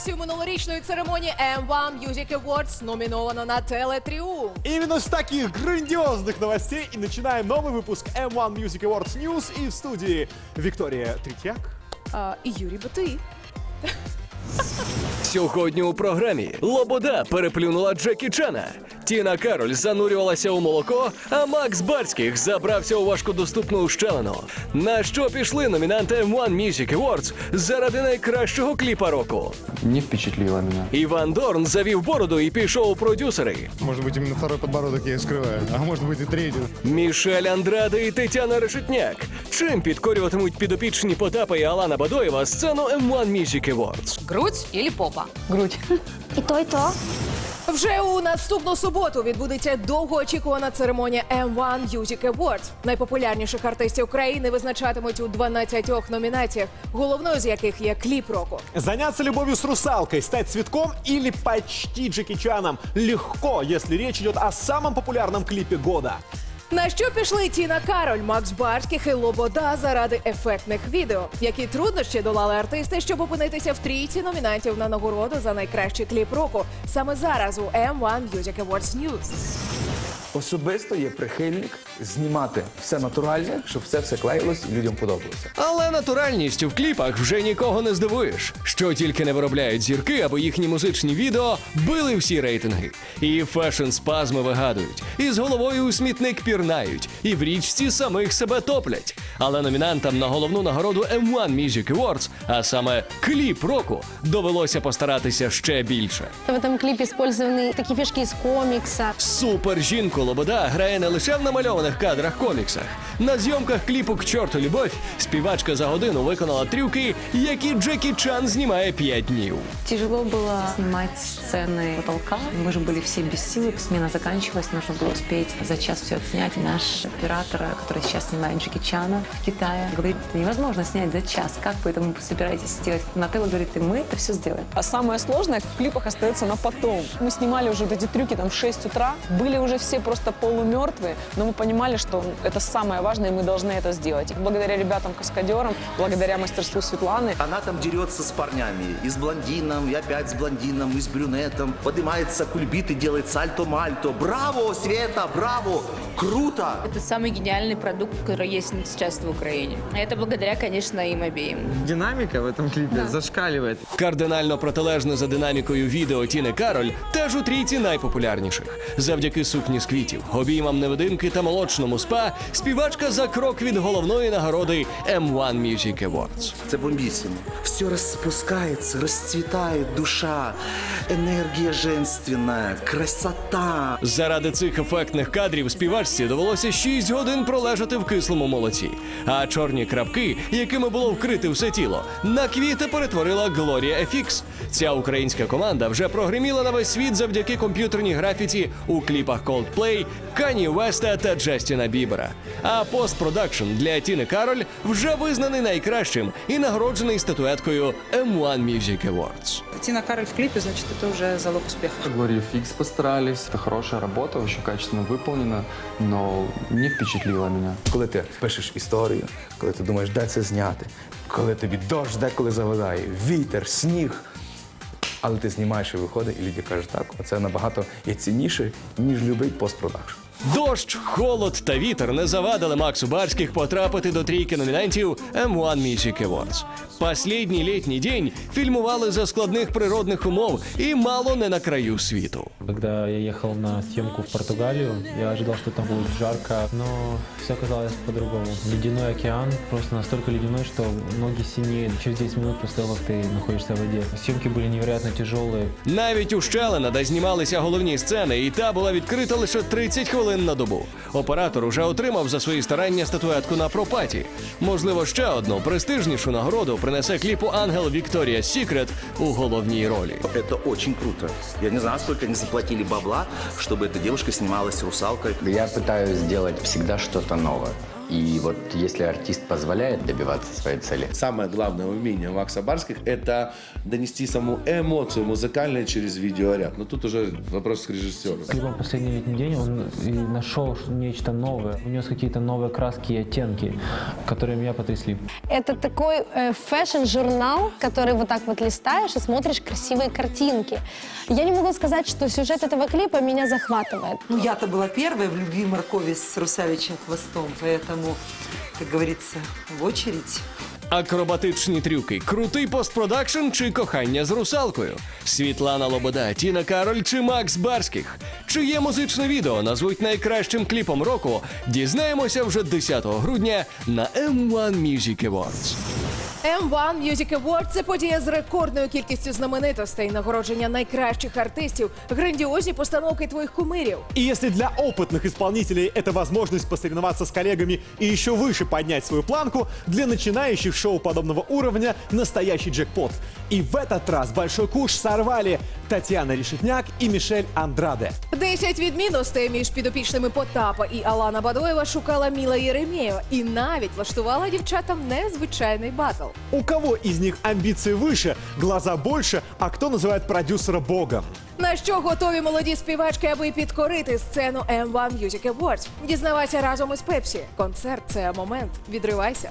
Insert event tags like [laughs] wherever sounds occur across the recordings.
версію минулорічної церемонії M1 Music Awards номіновано на Телетріумф. Именно с таких грандиозных новостей и начинаем новый выпуск M1 Music Awards News. И в студии Виктория Третьяк. А, і Юрій Батий. Сьогодні у програмі Лобода переплюнула Джекі Чана. Тіна Кароль занурювалася у молоко, а Макс Барських забрався у важкодоступну ущелину. На що пішли номінанти M1 Music Awards заради найкращого кліпа року? не впечатлило меня. Іван Дорн завів бороду і пішов у продюсери. Может быть, именно второй подбородок я и скрываю, а может быть и третий. Мішель Андраде і Тетяна Решетняк. Чим підкорюватимуть підопічні Потапа і Алана Бадоєва сцену M1 Music Awards? Грудь і попа. Грудь. І то, і то. Вже у наступну суботу відбудеться довгоочікувана церемонія M1 Music Awards. Найпопулярніших артистів країни визначатимуть у 12 номінаціях, головною з яких є кліп року. Заняться любовью с русалкой, стать цветком или почти Джеки Чаном легко, если речь идет о самом популярном клипе года. На що пішли Тіна Кароль, Макс Барських і Лобода заради ефектних відео? Які труднощі долали артисти, щоб опинитися в трійці номінантів на нагороду за найкращий кліп року? Саме зараз у M1 Music Awards News. Особисто є прихильник знімати все натуральне, щоб все все клеїлось і людям подобалося. Але натуральністю в кліпах вже нікого не здивуєш. Що тільки не виробляють зірки, аби їхні музичні відео били всі рейтинги. І фешн спазми вигадують, і з головою у смітник пірнають, і в річці самих себе топлять. Але номінантам на головну нагороду M1 Music Awards, а саме кліп року, довелося постаратися ще більше. В этом клипе использованы такие фишки из комикса. Супер жінку Лобода грає не лише в намальованих кадрах коміксах. На зйомках кліпу «К чорту любов» співачка за годину виконала трюки, які Джекі Чан знімає 5 днів. Тяжело было снимать сцены потолка. Мы же были все без силы, смена заканчивалась, нужно было успеть за час все отснять. Наш оператор, который сейчас снимает Джеки Чана в Китае, говорит, это невозможно снять за час. Как вы это собираетесь сделать? Нателла говорит, и мы это все сделаем. А самое сложное в клипах остается на потом. Мы снимали уже вот эти трюки там в 6 утра, были уже все просто полумертвые, но мы понимали, что это самое важное, и мы должны это сделать. И благодаря ребятам-каскадерам, благодаря мастерству Светланы, Она там дерется с парнями, и с блондином, и опять с блондином, и с брюнетом. Поднимается кульбит и делает сальто-мальто. Браво, Света, браво! Круто! Это самый гениальный продукт, который есть сейчас в Украине. А Это благодаря, конечно, им обеим. Динамика в этом клипе зашкаливает. Кардинально протилежно за динамікою відео Тіни Кароль теж у трійці найпопулярніших. Завдяки сукні з квітів, обіймам невидимки та молочному спа співачка за крок від головної нагороди M1 Music Awards. Это бомбиссимо. Все распускается, расцветает душа, энергия женственная, красота. Заради цих ефектних кадрів співачці довелося 6 годин пролежати в кислому молоці. А чорні крапки, якими було вкрите все тіло, на квіти перетворила Глорія FX. Ця українська команда вже прогреміла на весь світ завдяки комп'ютерній графіці у кліпах Coldplay, Кані Веста та Джастіна Бібера. А постпродакшн для Тіни Кароль вже визнаний найкращим і нагороджений статуеткою M1 Music Awards. Тина Кароль в клипе, значит, это уже залог успеха. Глория Фикс постарались. Это хорошая работа, очень качественно выполнена, но не впечатлило меня. Коли ти пишеш історію, коли ти думаєш, де це зняти, коли тобі дощ деколи завадає, вітер, сніг. Але ти знімаєш і виходить, і люди кажуть, так, оце набагато є цінніше, ніж любий постпродакшн. Дощ, холод та вітер не завадили Максу Барських потрапити до трійки номінантів M1 Music Awards. Последній літній день фільмували за складних природних умов і мало не на краю світу. Когда я ехал на съемку в Португалию, я ожидал, что там будет жарко, но все оказалось по-другому. Ледяной океан, просто настолько ледяной, что ноги синеют через 10 минут после того, как ты находишься в воде. Съемки были невероятно тяжелые. Навіть ущелина, де знімалися головні сцени, і та була відкрита лише 30 хвилин на добу. Оператор уже отримав за свої старання статуетку на пропаті. Можливо, ще одну престижнішу нагороду принесе кліпу Ангел Вікторія Сікрет у головній ролі. Это очень круто. Я не знаю, сколько они заплатили бабла, чтобы эта девушка снималась русалкой. Я пытаюсь сделать всегда что-то новое. И вот если артист позволяет добиваться своей цели, Самое главное умение Макса Барских – это донести саму эмоцию музыкальную через видеоряд. Но тут уже вопрос к режиссеру. Клипом «Последний летний день» он и нашел нечто новое, внес какие-то новые краски и оттенки, которые меня потрясли. Это такой э, фэшн-журнал, который вот так вот листаешь и смотришь красивые картинки. Я не могу сказать, что сюжет этого клипа меня захватывает. Ну, я-то была первая в любви моркови с русаличьим хвостом, поэтому, как говорится, в очередь. Акробатичні трюки, крутий постпродакшн чи кохання з русалкою. Світлана Лобода, Тіна Кароль чи Макс Барських. Чиє музичне відео назвуть найкращим кліпом року, дізнаємося вже 10 грудня на M1 Music Awards. M1 Music Award – це подія з рекордною кількістю знаменитостей, нагородження найкращих артистів, грандіозні постановки твоїх кумирів. И если для опытных исполнителей это возможность посоревноваться с коллегами и еще выше поднять свою планку, для начинающих шоу подобного уровня настоящий джекпот. И в этот раз большой куш сорвали Татьяна Решетняк и Мишель Андраде. Десять відмінностей між підопічними Потапа і Алана Бадоєва шукала Міла Єремєєва і навіть влаштувала дівчатам незвичайний батл. У кого из них амбиции выше, глаза больше, а кто называет продюсера богом? На що готові молоді співачки, аби підкорити сцену M1 Music Awards? Дізнавайся разом із Пепсі. Концерт це момент. Відривайся.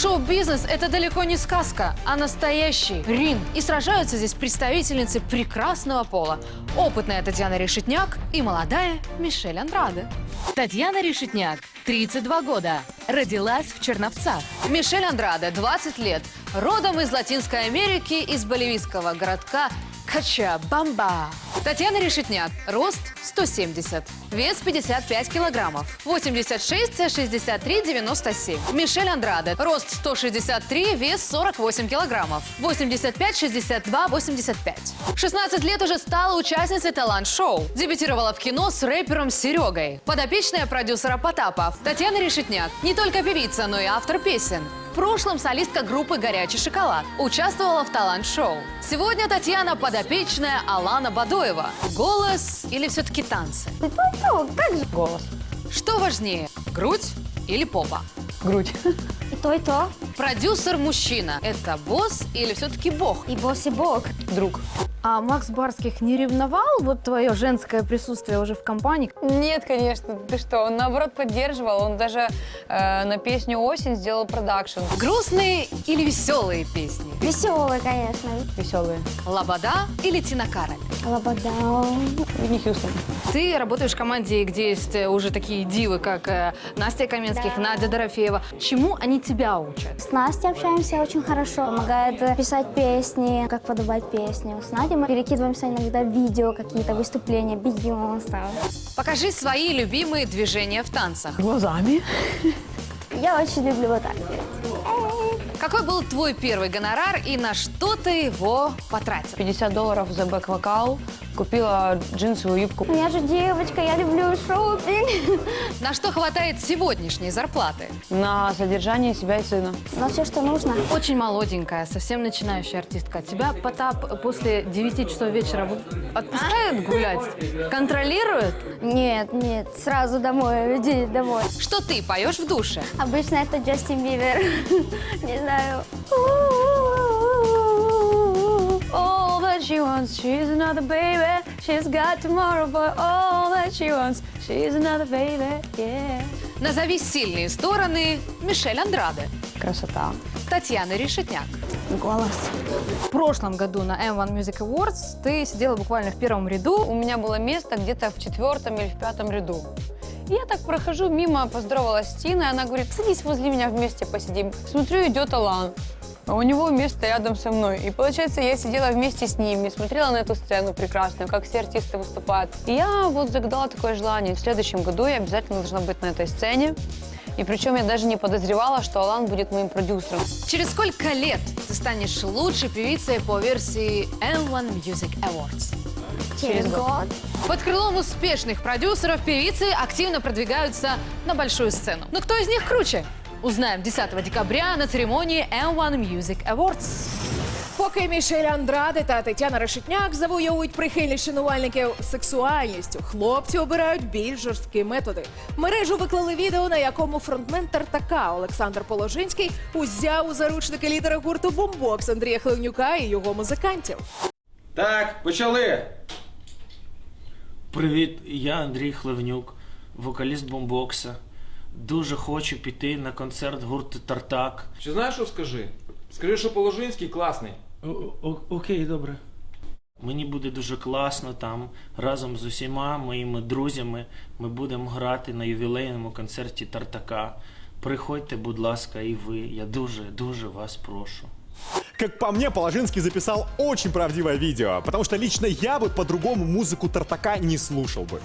Шоу-бизнес – это далеко не сказка, а настоящий ринг. И сражаются здесь представительницы прекрасного пола. Опытная Татьяна Решетняк и молодая Мишель Андраде. Татьяна Решетняк, 32 года, родилась в Черновцах. Мишель Андраде, 20 лет, родом из Латинской Америки, из боливийского городка Качабамба. Татьяна Решетняк, рост 170, вес 55 килограммов, 86, 63, 97. Мишель Андраде, рост 163, вес 48 килограммов, 85, 62, 85. 16 лет уже стала участницей талант-шоу. Дебютировала в кино с рэпером Серегой. Подопечная продюсера Потапа. Татьяна Решетняк, не только певица, но и автор песен. В прошлом солистка группы «Горячий шоколад». Участвовала в талант-шоу. Сегодня Татьяна подопечная Алана Бадоева. Голос или все-таки танцы? Голос. Что важнее, грудь или попа? Грудь. И то, и то. Продюсер мужчина – это босс или все-таки бог? И босс, и бог. Друг. А Макс Барских не ревновал вот твое женское присутствие уже в компании? Нет, конечно, ты что, он наоборот поддерживал, он даже э, на песню «Осень» сделал продакшн. Грустные или веселые песни? Веселый, конечно. Веселые. Лобода или Тина Кароль? Лобода. Винни Хьюстон. Ты работаешь в команде, где есть э, уже такие дивы, как э, Настя Каменских, Надя Дорофеева. Чему они тебя учат? С Настей общаемся очень хорошо. Помогает э, писать песни, как подобрать песню. С Надей мы перекидываемся иногда видео, какие-то выступления, Бейонсе. Покажи свои любимые движения в танцах. Глазами. Я очень люблю вот так. Какой был твой первый гонорар и на что ты его потратил? 50 долларов за бэк-вокал. Купила джинсовую юбку. Я же девочка, я люблю шопинг. [laughs] На что хватает сегодняшней зарплаты? На содержание себя и сына. На все, что нужно. Очень молоденькая, совсем начинающая артистка. Тебя Потап после 9 часов вечера вот отпускает гулять? Контролирует? Нет, нет, сразу домой, иди домой. Что ты поешь в душе? Обычно это Джастин Бибер. [laughs] Не знаю. All that She wants, she's another baby. She's got tomorrow, but all that she wants, she's another baby, yeah. Назови сильные стороны Мишель Андраде. Красота. Татьяна Решетняк. Голос. В прошлом году на M1 Music Awards ты сидела буквально в первом ряду. У меня было место где-то в четвертом или в пятом ряду. И я так прохожу мимо, поздоровалась с Тиной, она говорит, садись возле меня вместе посидим. Смотрю, идет Алан. А у него место рядом со мной. И получается, я сидела вместе с ними, смотрела на эту сцену прекрасную, как все артисты выступают. И я вот загадала такое желание. В следующем году я обязательно должна быть на этой сцене. И причем я даже не подозревала, что Алан будет моим продюсером. Через сколько лет ты станешь лучшей певицей по версии M1 Music Awards? Через год. Под крылом успешных продюсеров певицы активно продвигаются на большую сцену. Но кто из них круче? Узнаем 10 декабря на церемонии M1 Music Awards. Поки Мішель Андраде та Тетяна Решетняк завоюють прихильність шанувальників сексуальністю, хлопці обирають більш жорсткі методи. В мережу виклали відео, на якому фронтмен Тартака Олександр Положинський узяв у заручники лідера гурту Бомбокс Андрія Хливнюка і його музикантів. Так, почали. Привіт, я Андрій Хливнюк, вокаліст бомбокса. Дуже хочу піти на концерт гурту Тартак. Чи знаєш, що скажи? Скажи, що Положинський класний. окей, добре. Мені буде дуже класно там. Разом з усіма моїми друзями ми будемо грати на ювілейному концерті Тартака. Приходьте, будь ласка, і ви. Я дуже, дуже вас прошу. Как по мне, Положинский записал очень правдивое видео, потому что лично я бы по-другому музыку Тартака не слушал бы.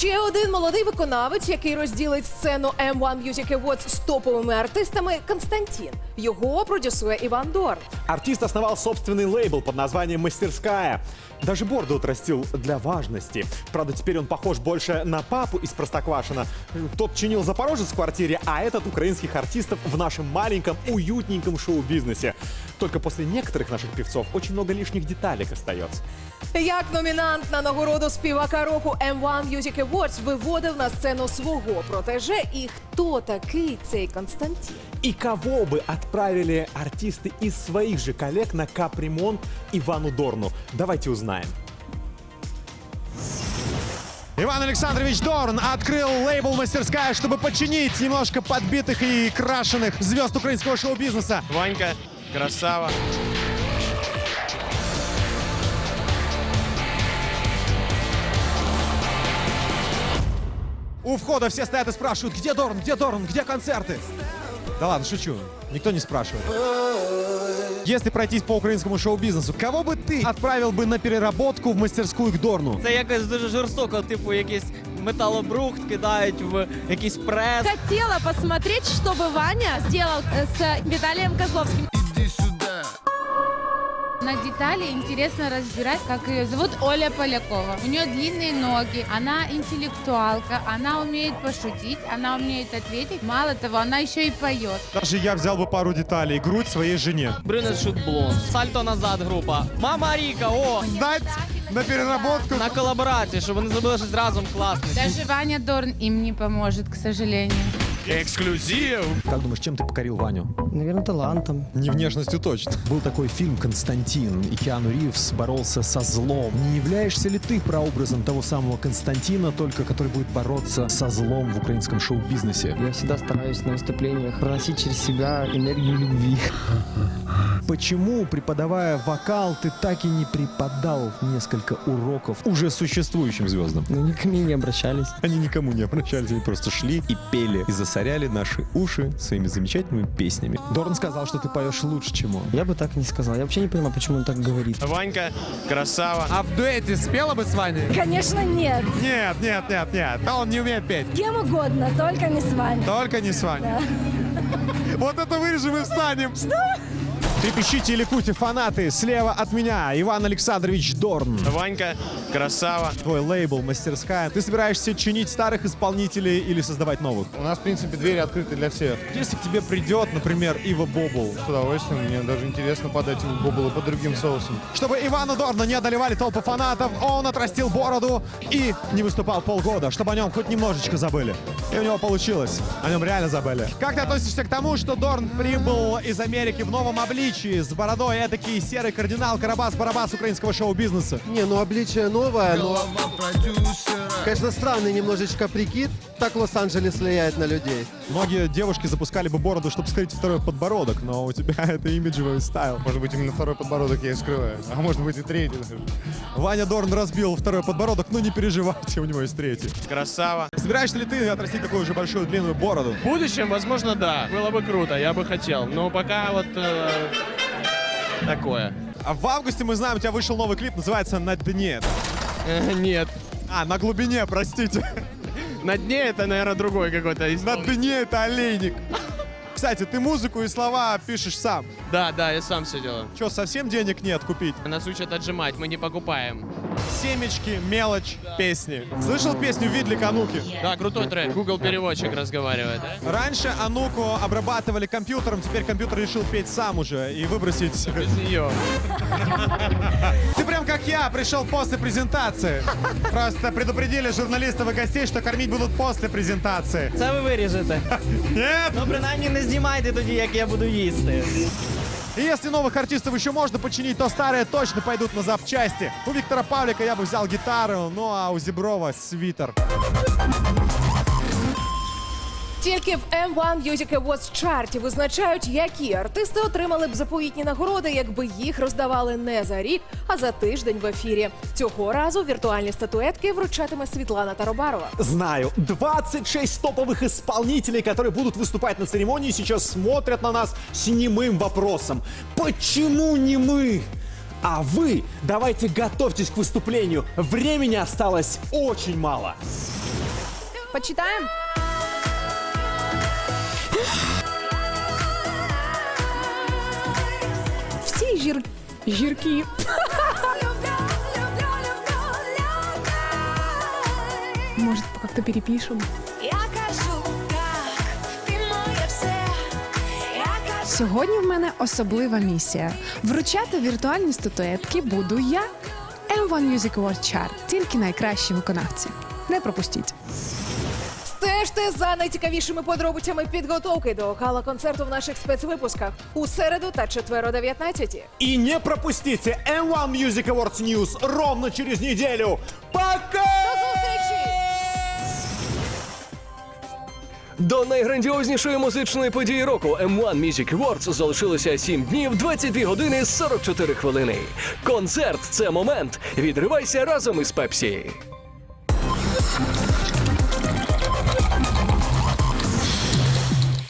Ще один молодий виконавець, який розділить сцену M1 Music Awards з топовими артистами Константин. Його продюсує Іван Дор. Артист основал собственный лейбл под названием «Мастерская». Даже бороду отрастил для важности. Правда, теперь он похож больше на папу из Простоквашина. Тот чинил Запорожец в квартире, а этот украинских артистов в нашем маленьком, уютненьком шоу-бизнесе. Только после некоторых наших певцов очень много лишних деталек остается. Як номінант на нагороду співака року M1 Music Awards виводив на сцену свого протеже. І хто такий цей Константин? И кого бы отправили артисты из своих же коллег на капремонт Ивану Дорну? Давайте узнаем. Иван Александрович Дорн открыл лейбл «Мастерская», чтобы починить немножко подбитых и крашеных звезд украинского шоу-бизнеса. Ванька, красава. У входа все стоят и спрашивают, где Дорн, где Дорн, где концерты? Да ладно, шучу. Никто не спрашивает. Если пройтись по украинскому шоу-бизнесу, кого бы ты отправил бы на переработку в мастерскую к Дорну? Це якось дуже жорстоко, типу, якийсь металобрухт кидають в якийсь прес. Хотела посмотреть, что бы Ваня сделал э, с Виталием Козловским. На детали интересно разбирать, как ее зовут Оля Полякова. У нее длинные ноги, она интеллектуалка, она умеет пошутить, она умеет ответить. Мало того, она еще и поет. Даже я взял бы пару деталей. Грудь своей жене. Брюнет шут блонд. Сальто назад група. Мама Ріка, о! Сдать на переработку. На колаборації, щоб вони зробили щось разом класне. Даже Ваня Дорн им не поможет, к сожалению. Эксклюзив. Как думаешь, чем ты покорил Ваню? Наверное, талантом. Не внешностью точно. Был такой фильм «Константин», и Киану Ривз боролся со злом. Не являешься ли ты прообразом того самого Константина, только который будет бороться со злом в украинском шоу-бизнесе? Я всегда стараюсь на выступлениях проносить через себя энергию любви. Почему, преподавая вокал, ты так и не преподал несколько уроков уже существующим звездам? Но они ко мне не обращались. Они никому не обращались, они просто шли и пели, и засоряли наши уши своими замечательными песнями. Дорн сказал, что ты поешь лучше, чем он. Я бы так не сказал. Я вообще не понимаю, почему он так говорит. Ванька, красава. А в дуэте спела бы с Ваней? Конечно, нет. Нет, нет, нет, нет. Он не умеет петь. Кем угодно, только не с вами. Только не с Ваней. Вот это вырежем и встанем. Что? Трепещите и ликуйте, фанаты. Слева от меня Иван Александрович Дорн. Ванька, красава. Твой лейбл «Мастерская». Ты собираешься чинить старых исполнителей или создавать новых? У нас, в принципе, двери открыты для всех. Если к тебе придет, например, Ива Бобул, С удовольствием. Мне даже интересно подать ему бобулы по другим соусам. Чтобы Ивана Дорна не одолевали толпы фанатов, он отрастил бороду и не выступал полгода, чтобы о нем хоть немножечко забыли. И у него получилось. О нем реально забыли. Как ты относишься к тому, что Дорн прибыл из Америки в новом обличии, с бородой, эдакий серый кардинал Карабас-Барабас украинского шоу-бизнеса? Не, ну обличие новое, но... Конечно, странный немножечко прикид. Так Лос-Анджелес влияет на людей. Многие девушки запускали бы бороду, чтобы скрыть второй подбородок, но у тебя [laughs] это имиджевый стайл. Может быть, именно второй подбородок я и скрываю. А может быть и третий даже. Ваня Дорн разбил второй подбородок, но не переживайте, у него есть третий. Красава. Собираешься ли ты отрастить такую же большую длинную бороду? В будущем, возможно, да. Было бы круто, я бы хотел. Но пока вот э, такое. А в августе, мы знаем, у тебя вышел новый клип, называется «На дне». Э, Нет. А, на глубине, простите. На дне это, наверное, другой какой-то. На дне это олейник. Кстати, ты музыку и слова пишешь сам. Да, да, я сам все делаю. Че, совсем денег нет купить? Нас учат отжимать, мы не покупаем. семечки, мелочь, песни. Слышал песню «Видли Кануки»? Да, крутой трек. Google переводчик разговаривает, да? Раньше Ануку обрабатывали компьютером, теперь компьютер решил петь сам уже и выбросить... Без нее. [laughs] Ты прям как я, пришел после презентации. Просто предупредили журналистов и гостей, что кормить будут после презентации. Це ви виріжете. [laughs] Нет! Ну, принаймні не знімайте тоді, як я буду їсти. И если новых артистов еще можно починить, то старые точно пойдут на запчасти. У Виктора Павлика я бы взял гитару, ну а у Зеброва свитер. Тільки в M1 Music Awards чарті визначають, які артисти отримали б заповітні нагороди, якби їх роздавали не за рік, а за тиждень в ефірі. Цього разу віртуальні статуетки вручатиме Світлана Таробарова. Знаю, 26 топовых исполнителей, которые будут выступать на церемонии, сейчас смотрят на нас с немым вопросом. Почему не мы? А вы давайте готовьтесь к выступлению. Времени осталось очень мало. Почитаємо? Жір... жірки. Может, как-то перепишем? Сьогодні в мене особлива місія. Вручати віртуальні статуетки буду я. M1 Music Awards Chart. Тільки найкращі виконавці. Не пропустіть. Стежте за найцікавішими подробицями підготовки до гала-концерту в наших спецвипусках у середу та четверо о 19. И не пропустите M1 Music Awards News ровно через неделю. Пока! До найграндіознішої музичної події року M1 Music Awards залишилося 7 днів, 22 години 44 хвилини. Концерт це момент. Відривайся разом із Пепсі.